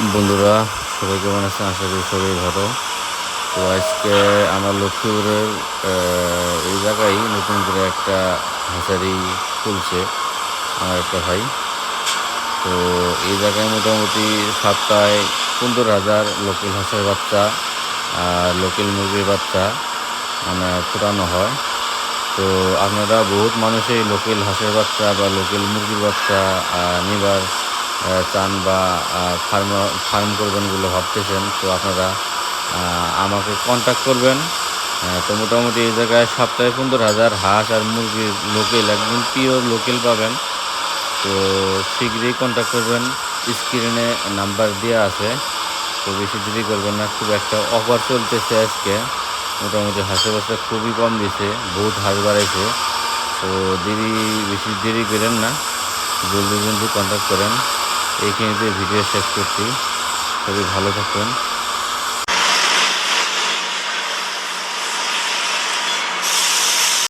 বন্ধুরা, সবাই কেমন আছেন? আশা করি সবাই ভালো। তো আজকে আমার লক্ষ্মীপুরের এই জায়গায় নতুন করে একটা হাঁসারি খুলছে আমার একটা ভাই। তো এই জায়গায় মোটামুটি সপ্তাহে পনেরো হাজার লোকেল হাঁসের বাচ্চা আর লোকেল মুরগির বাচ্চা মানে ফোটানো হয়। তো আপনারা বহুত মানুষই লোকেল হাঁসের বাচ্চা বা লোকেল মুরগির বাচ্চা নিবার চান বা ফার্ম ফার্ম করবেন বলে ভাবতেছেন, তো আপনারা আমাকে কন্ট্যাক্ট করবেন। তো মোটামুটি এই জায়গায় সপ্তাহে পনেরো হাজার হাঁস আর মুরগির লোকেল একদম পিওর লোকেল পাবেন। তো শীঘ্রই কন্ট্যাক্ট করবেন স্ক্রিনে নাম্বার দেওয়া আছে। তো বেশি দেরি করবেন না, খুব একটা অফার চলতেছে আজকে। মোটামুটি হাঁসের বাচ্চা খুবই কম দিছে, বহুত হাঁস বাড়াইছে। তো দেরি, বেশি দেরি করেন না, জলদি জলদি কন্ট্যাক্ট করেন। এইখানে ভিডিও শেষ করছি। সবাই ভালো থাকবেন।